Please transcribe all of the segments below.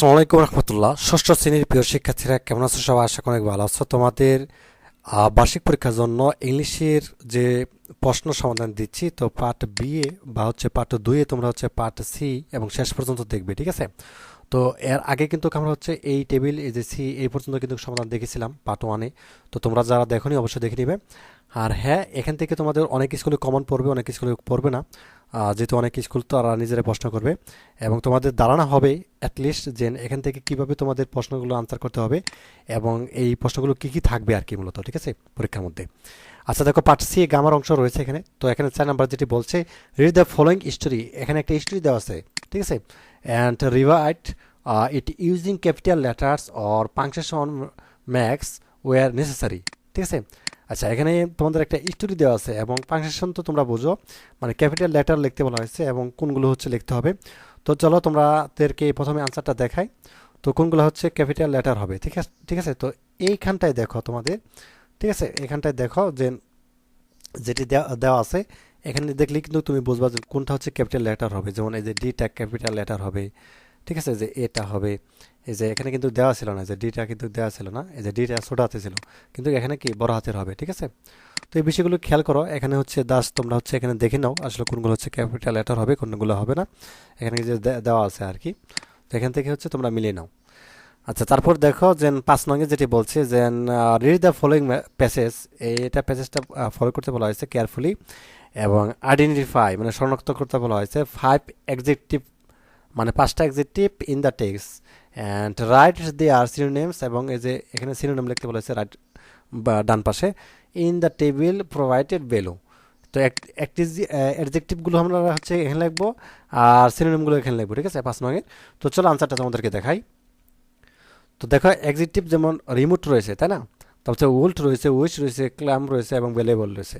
আসসালামু আলাইকুম রহমতুল্লাহ। ষষ্ঠ শ্রেণির প্রিয় শিক্ষার্থীরা, কেমন আছো? সবাই আশা অনেক ভালো আছো। তোমাদের বার্ষিক পরীক্ষার জন্য ইংলিশের যে প্রশ্ন সমাধান দিচ্ছি, তো পার্ট বি এ বা হচ্ছে পার্ট এ তোমরা হচ্ছে পার্ট সি এবং শেষ পর্যন্ত দেখবে, ঠিক আছে? তো এর আগে কিন্তু আমরা হচ্ছে এই টেবিল, এই যে সি, এই পর্যন্ত কিন্তু সমাধান দেখেছিলাম, পার্ট ওয়ানে তো তোমরা যারা দেখোনি, অবশ্যই দেখে নিবে। আর হ্যাঁ এখান থেকে তোমাদের অনেক স্কুলে কমন পড়বে, অনেক স্কুলে পড়বে না। যেহেতু অনেক স্কুল তারা নিজেরা প্রশ্ন করবে এবং তোমাদের ধারণা হবে অ্যাটলিস্ট যে এখান থেকে কীভাবে তোমাদের প্রশ্নগুলো আনসার করতে হবে এবং এই প্রশ্নগুলো কি কি থাকবে আর কি মূলত, ঠিক আছে? পরীক্ষার মধ্যে। আচ্ছা দেখো পার্ট সি গামার অংশ রয়েছে এখানে। তো এখানে চার নাম্বার যেটি বলছে রিড দ্য ফলোয়িং স্টোরি এখানে একটা স্টোরি দেওয়া আছে, ঠিক আছে? And rewrite it using capital letters or punctuation marks where necessary ঠিক আছে? আচ্ছা এখানে তোমাদের একটা স্টোরি দেওয়া আছে এবং পাংশন তো তোমরা বুঝো। মানে ক্যাপিটাল লেটার লিখতে বলা হয়েছে এবং কোনগুলো হচ্ছে লিখতে হবে। তো চলো তোমাদেরকে প্রথমে আনসারটা দেখাই। তো কোনগুলো হচ্ছে ক্যাপিটাল লেটার হবে, ঠিক আছে ঠিক আছে? তো এইখানটায় দেখো তোমাদের, ঠিক আছে? এখানটায় দেখো যে যেটি দেওয়া আছে, এখানে দেখলে কিন্তু তুমি বুঝবা যে কোনটা হচ্ছে ক্যাপিটাল লেটার হবে। যেমন এই যে ডিটা ক্যাপিটাল লেটার হবে ঠিক আছে যে এটা হবে। এই যে এখানে কিন্তু দেওয়া ছিল না, যে ডিটা কিন্তু দেওয়া ছিল না, এই যে ডিটা ছোট হাতে ছিল, কিন্তু এখানে কি বড় হাতের হবে, ঠিক আছে? তো এই বিষয়গুলো খেয়াল করো, এখানে হচ্ছে দাস তোমরা হচ্ছে এখানে দেখে নাও আসলে কোনগুলো হচ্ছে ক্যাপিটাল লেটার হবে, কোনগুলো হবে না। এখানে যে দেওয়া আছে আর কি। তো এখান থেকে হচ্ছে তোমরা মিলিয়ে নাও। আচ্ছা তারপর দেখো যে পাঁচ নঙ্গে যেটি বলছে যে রিড দ্য ফলোয়িং প্যাসেজ এটা প্যাসেজটা ফলো করতে বলা হয়েছে কেয়ারফুলি এবং আইডেন্টিফাই মানে শনাক্ত করতে বলা হয়েছে ফাইভ এক্সেকটিভ মানে পাঁচটা adjective in the text and write they are synonyms এবং এই যে এখানে সিনোনেম লিখতে বলেছে রাইট বা ডান পাশে in the table provided value তো অ্যাডজেক্টিভগুলো আমরা হচ্ছে এখানে লিখব আর সিনোনিমগুলো এখানে লিখব, ঠিক আছে? পাঁচ নঙের তো চলো আনসারটা তোমাদেরকে দেখাই। তো দেখো এক্সিটিভ যেমন রিমোট রয়েছে, তাই না? তারপর উল্ট রয়েছে উইচ রয়েছে ক্ল্যাম রয়েছে এবং বেলেবল রয়েছে।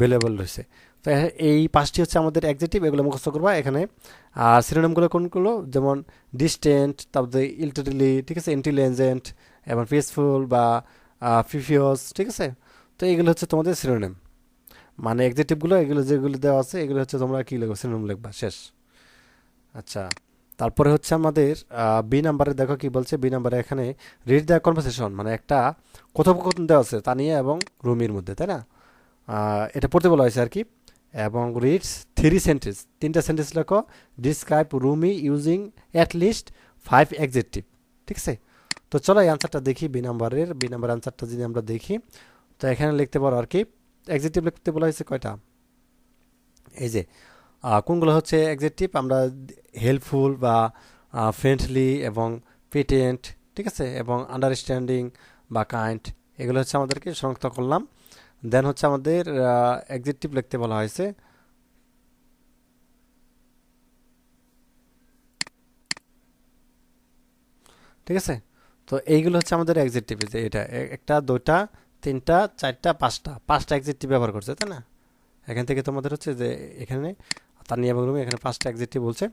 বেলেবল রয়েছে। তো এই পাঁচটি হচ্ছে আমাদের একজেটিভ এগুলো মুখস্থ করবা। এখানে আর সিনোনিমগুলো কোনগুলো? যেমন ডিস্টেন্ট তারপরে ইলটারিলি ঠিক আছে? ইন্টেলিজেন্ট এবং পিসফুল বা ফিফিওস ঠিক আছে? তো এগুলো হচ্ছে তোমাদের সিনোনিম মানে একজেটিভগুলো এগুলো যেগুলো দেওয়া আছে, এগুলো হচ্ছে তোমরা কী লিখব সিনোনিম লিখবা, শেষ। আচ্ছা তারপরে হচ্ছে আমাদের বি নাম্বারে দেখো কি বলছে। বি নাম্বারে এখানে রিড দ্য কনভারসেশন মানে একটা কথোপকথন দেওয়া আছে তানিয়া এবং রুমির মধ্যে, তাই না? এটা পড়তে বলা হয়েছে আর কি। এবং রিডস থ্রি সেন্টেন্স তিনটা সেন্টেন্স লেখো। Describe roomy using at least five adjective ঠিক আছে? তো চলো এই আনসারটা দেখি বি নাম্বারের বি নাম্বার আনসারটা যদি আমরা দেখি, তো এখানে লিখতে পারো আর কি। এক্সেটিভ লিখতে বলা হয়েছে কয়টা? এই যে কোনগুলো হচ্ছে এক্সেটিভ আমরা হেল্পফুল বা ফ্রেন্ডলি এবং পেটেন্ট, ঠিক আছে? এবং আন্ডারস্ট্যান্ডিং বা কাইন্ড এগুলো হচ্ছে আমাদেরকে শনাক্ত করলাম। দেন হচ্ছে আমাদের এক্সেটিভ লিখতে বলা হয়েছে। ঠিক আছে? তো এইগুলো হচ্ছে আমাদের এক্সেটিভ যে এটা একটা দুটা তিনটা, চারটা, পাঁচটা। পাঁচটা এক্সেটিভ ব্যবহার করছে, তাই না? এখান থেকে তোমাদের হচ্ছে যে এখানে, তানিয়া এবং রুমি এখানে পাঁচটা এক্সেটিভ বলছে।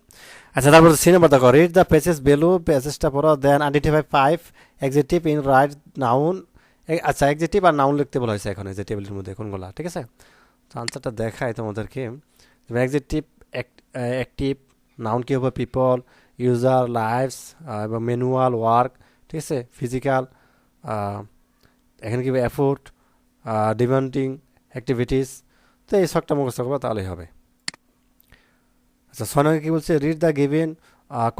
আচ্ছা তারপর সি নাম্বার দেখো রিড দ্য পেজেস বেলু পেজেসটা পড়ো then identify five adjective in right noun আচ্ছা এক্সেটিভ আর নাউন লিখতে বলা হয়েছে এখন যে টেবিলের মধ্যে কোনগুলা ঠিক আছে? তো আনসারটা দেখায় তোমাদেরকে। এক্সেটিভ অ্যাক্টিভ নাউন কি হবে? পিপল ইউজার লাইভস এবং ম্যানুয়াল ওয়ার্ক ঠিক আছে? ফিজিক্যাল এখানে কি এফোর্ট ডিমান্ডিং অ্যাক্টিভিটিস তো এই শখটা মুখস্থ করব, তাহলেই হবে। আচ্ছা নম্বরে কি বলছে? Read the given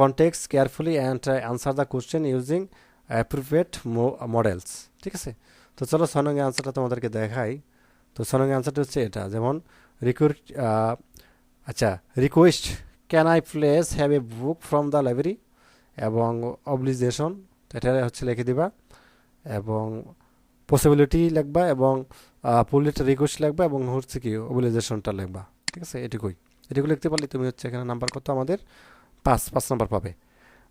context carefully and answer the question using appropriate modals ঠিক আছে? তো চলো ছয় নম্বরের আনসারটা তোমাদেরকে দেখাই। তো ছয় নম্বরের আনসারটা হচ্ছে এটা, যেমন রিকোয়েস্ট আচ্ছা request can I please have a book from the library এবং অবলিজেশন এটা হচ্ছে লিখে দিবা। এবং পসিবিলিটি লিখবা এবং পুলিট রিকোয়েস্ট লিখবা এবং হচ্ছে কি অবলিজেশনটা লিখবা। ঠিক আছে? এটুকুই। এটুকু লিখতে পারলে তুমি হচ্ছে এখানে নাম্বার কত আমাদের? পাঁচ পাঁচ নাম্বার পাবে।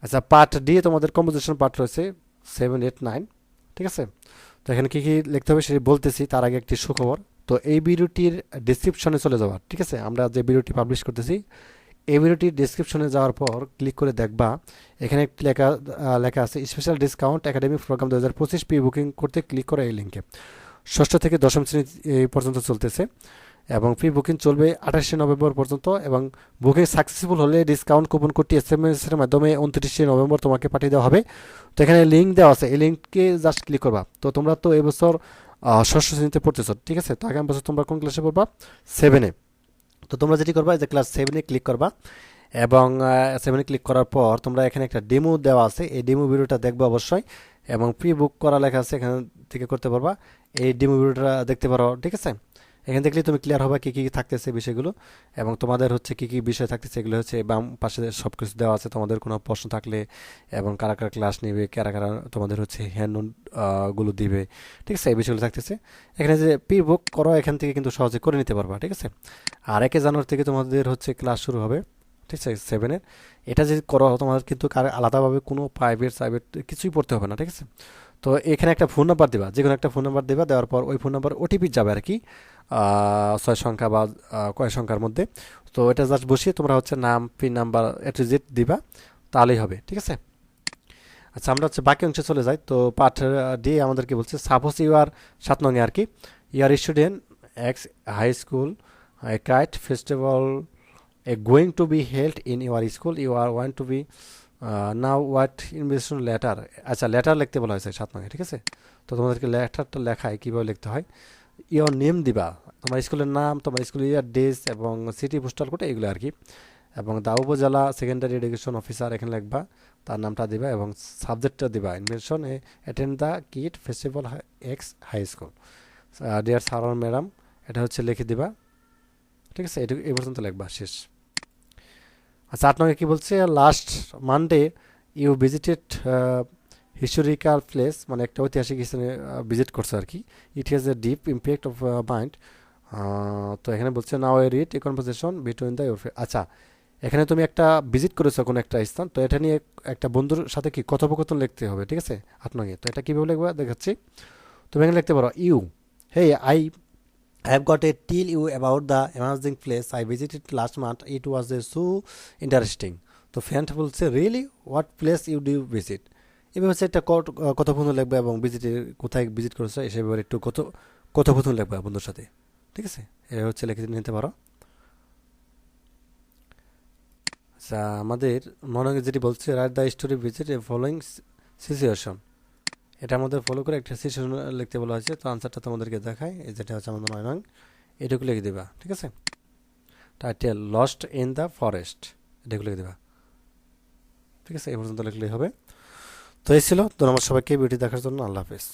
আচ্ছা পার্ট ডি তোমাদের কম্পোজিশন পার্ট রয়েছে সেভেন এইট নাইন ঠিক আছে? তো এখানে কী কী লিখতে হবে সেটি বলতেছি, তার আগে একটি সুখবর। তো এই ভিডিওটির ডিসক্রিপশনে চলে যাওয়া, ঠিক আছে? আমরা যে ভিডিওটি পাবলিশ করতেছি, এই ভিডিওটির ডিসক্রিপশনে যাওয়ার পর ক্লিক করে দেখবা, এখানে একটি লেখা লেখা আছে স্পেশাল ডিসকাউন্ট একাডেমিক প্রোগ্রাম দু হাজার পঁচিশ পি বুকিং করতে ক্লিক করে এই লিঙ্কে ষষ্ঠ থেকে দশম শ্রেণি এই পর্যন্ত চলতেছে। এবং প্রি বুকিং চলবে আঠাশে নভেম্বর পর্যন্ত এবং বুকিং সাকসেসফুল হলে ডিসকাউন্ট কুপন কোডটি এস এম এস এর মাধ্যমে উনত্রিশে নভেম্বর তোমাকে পাঠিয়ে দেওয়া হবে। তো এখানে লিঙ্ক দেওয়া আছে, এই লিঙ্ককে জাস্ট ক্লিক করবা। তো তোমরা তো এবছর ষষ্ঠ শ্রেণীতে পড়তেছো, ঠিক আছে? তো আগামী বছর তোমরা কোন ক্লাসে পড়বা? সেভেনে তো তোমরা যেটি করবা যে ক্লাস সেভেনে ক্লিক করবা এবং সেভেনে ক্লিক করার পর তোমরা এখানে একটা ডেমো দেওয়া আছে। এই ডেমো ভিডিওটা দেখবে অবশ্যই এবং প্রি বুক করা লেখা আছে, এখান থেকে করতে পারবা। এই ডেমো ভিডিওটা দেখতে পারো, ঠিক আছে? এখান দেখলে তুমি ক্লিয়ার হবে কী কী থাকতেছে বিষয়গুলো এবং তোমাদের হচ্ছে কী কী বিষয় থাকতেছে, এগুলো হচ্ছে বাম পাশে সব কিছু দেওয়া আছে। তোমাদের কোনো প্রশ্ন থাকলে এবং কারা কারা ক্লাস নেবে, কারা কারা তোমাদের হচ্ছে হ্যান্ডগুলো দিবে, ঠিক আছে? এই বিষয়গুলো থাকতেছে। এখানে যে পি বুক করো, এখান থেকে কিন্তু সহজে করে নিতে পারবা, ঠিক আছে? আর একে জানুয়ারি থেকে তোমাদের হচ্ছে ক্লাস শুরু হবে, ঠিক আছে? সেভেনের এটা যদি করো, তোমাদের কিন্তু কার- আলাদাভাবে কোনো প্রাইভেট প্রাইভেট কিছুই পড়তে হবে না, ঠিক আছে? তো এখানে একটা ফোন নাম্বার দেবা যে কোনো একটা ফোন নাম্বার দেবা, দেওয়ার পর ওই ফোন নাম্বার ওটিপি যাবে আর কি। ছয় সংখ্যা বা কয় সংখ্যার মধ্যে। তো এটা জাস্ট বসিয়ে তোমরা হচ্ছে নাম পিন নাম্বার এটু জেড দিবা তাহলেই হবে ঠিক আছে? আচ্ছা আমরা হচ্ছে বাকি অংশে চলে যাই। তো পাঠ ডি আমাদেরকে বলছে সাপোজ ইউ আর সাত নঙে আর কি you are student X high school kite festival uh, going to be held in your school you are want to be uh, now what invitation letter? আচ্ছা লেটার লিখতে বলা হয়েছে সাত নয় ঠিক আছে? তো তোমাদেরকে লেটারটা লেখায় কীভাবে লিখতে হয়? ইওর নেম দিবা। তোমার স্কুলের নাম, তোমার স্কুলের ইয়ার ডেস এবং সিটি পোস্টাল কোড এগুলো আর কি। এবং দা উপজেলা সেকেন্ডারি এডুকেশন অফিসার এখানে লিখবা, তার নামটা দিবা এবং সাবজেক্টটা দিবা। Invention attend the kite festival X high school dear sir madam এটা হচ্ছে লিখে দিবা। ঠিক আছে? এটুকু, এই পর্যন্ত লিখবা, শেষ। আচ্ছা আপনাকে কি বলছে? Last Monday you visited historical place মানে একটা ঐতিহাসিক স্থানে ভিজিট করছ আর কি। It has a deep impact of mind তো এখানে বলছে now a read a conversation between the your আচ্ছা এখানে তুমি একটা ভিজিট করেছ কোনো একটা স্থান তো এটা নিয়ে একটা বন্ধুর সাথে কি কথোপকথন লিখতে হবে ঠিক আছে? আপনাকে তো এটা কীভাবে লিখবা? দেখাচ্ছি। তুমি এখানে লিখতে পারো you hey I I got a till you you the the place I I visited last month. It was uh, so interesting. তো ফ্রেন্ড বলছে really what place you do visit এভাবে হচ্ছে একটা কথোপকথন লিখবে এবং ভিজিটে কোথায় ভিজিট করেছ সে ব্যাপারে একটু কত কথোপকথন লিখবে বন্ধুর সাথে। ঠিক আছে? এটা হচ্ছে লিখে নিতে পারো। আচ্ছা আমাদের মনে যেটি বলছে write the story visit a following situation এটা আমাদের ফলো করে একটা সিচুয়েশন লিখতে বলা হয়েছে। তো আনসারটা তোমাদেরকে দেখায় যেটা হচ্ছে আমাদের নয় নং এটুকু লিখে দেবা। ঠিক আছে? Title lost in the forest এটুকু লিখে দেবা। ঠিক আছে? এই পর্যন্ত লিখলেই হবে। তো এই ছিল। ধন্যবাদ সবাইকে। ভিডিও দেখার জন্য আল্লাহ হাফেজ।